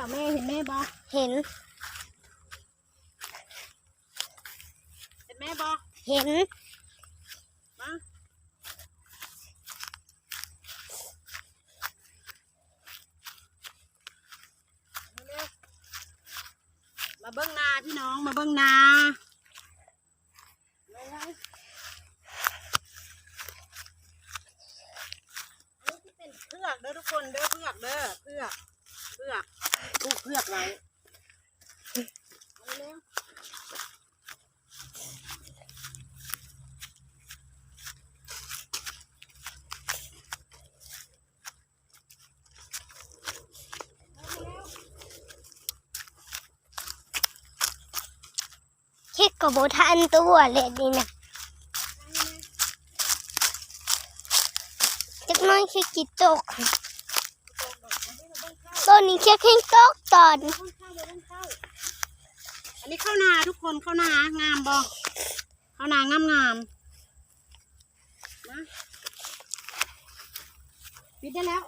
แล้วแม่เห็นแม่บอเห็น เห็นแม่บอเห็นมาเร็วๆมาเบิ้งนาพี่น้องมาเบิ้งนาเร็วๆอันนี้ที่เป็นเพือกเด้อทุกคนเด้อเพือกเด้อเพือกเพือก ดไว้คิดกับโบทันตัวเลยนี่นะจักน้อยคือกิตก นี้แค่เพิ่งตกตอนต้นข้าวเลยต้นข้าวอันนี้ข้าวนาทุกคนข้าวนา งามบอข้าวนางามงามนะปิดได้แล้ว